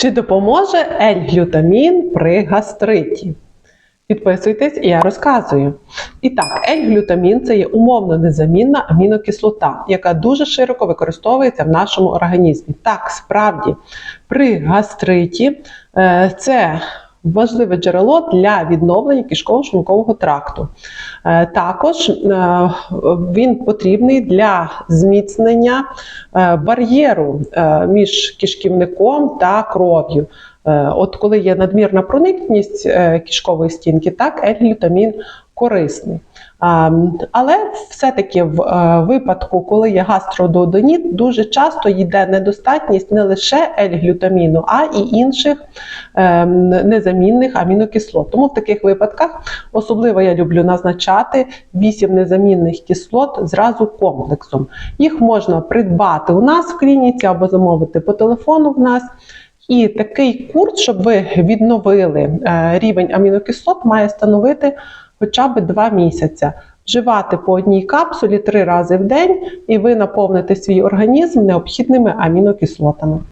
Чи допоможе L-глютамін при гастриті? Підписуйтесь, і я розказую. І так, L-глютамін це є умовно незамінна амінокислота, яка дуже широко використовується в нашому організмі. Так, справді, при гастриті е, це важливе джерело для відновлення кишково-шлункового тракту. Е, Також е, він потрібний для зміцнення е, бар'єру між кишківником та кров'ю. От коли є надмірна проникність кишкової стінки, так L-глютамін корисний. Але все-таки в е, випадку, коли є гастрододоніт, дуже часто йде недостатність не лише L-глютаміну, а і інших е, незамінних амінокислот. Тому в таких випадках особливо я люблю назначати 8 незамінних кислот зразу комплексом. Їх можна придбати у нас в клініці або замовити по телефону в нас. І такий курс, щоб ви відновили е, рівень амінокислот, має становити хоча б 2 місяці. Вживати по одній капсулі 3 рази в день, і ви наповните свій організм необхідними амінокислотами.